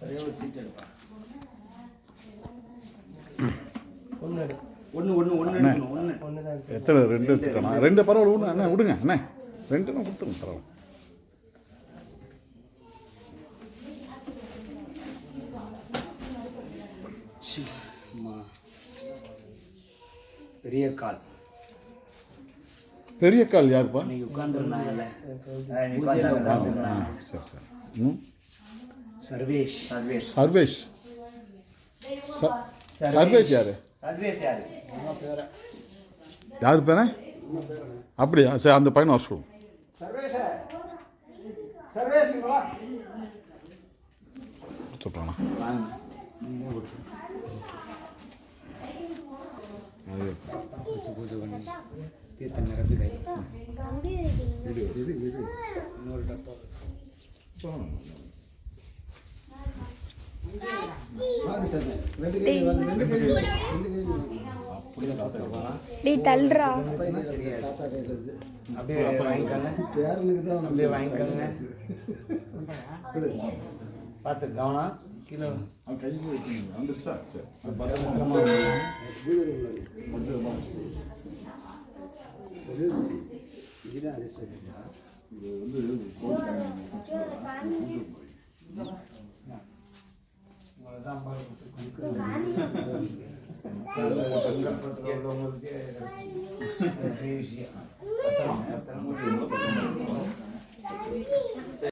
ஒரே ஒரு சீட் எடுப்பா ஒன்று எடு ஒன்று ஒன்று ஒன்று எடுக்கணும் ஒன்று ஒன்று தான் எத்தனை ரெண்டு எடுத்துக்கணும்? ரெண்டு பரவாயில்ல விடுங்க அண்ணா விடுங்க அண்ணே. ரெண்டு நான் கொடுத்துருங்க பரவாயில்ல. பெரிய கால். பெரிய கால் யாருப்பா? இன்னைக்கு உட்காந்துருந்தாங்கல்ல சரி சரி. ம். சர்வேஷ். சர்வேஷ். ச- சர்வேஷ் யாரு? யார்? பேரே. அப்படியா? சரி அந்த பையனை வர சொல்லுங்க சொல்கிறானா டேய். தள்ளுறா. அப்படியே வாங்கிக்கோங்க. அப்படியே வாங்கிக்கோங்க. பார்த்து கவனம். கீழே பத்திரமா வைங்க. உங்களதான் Para o que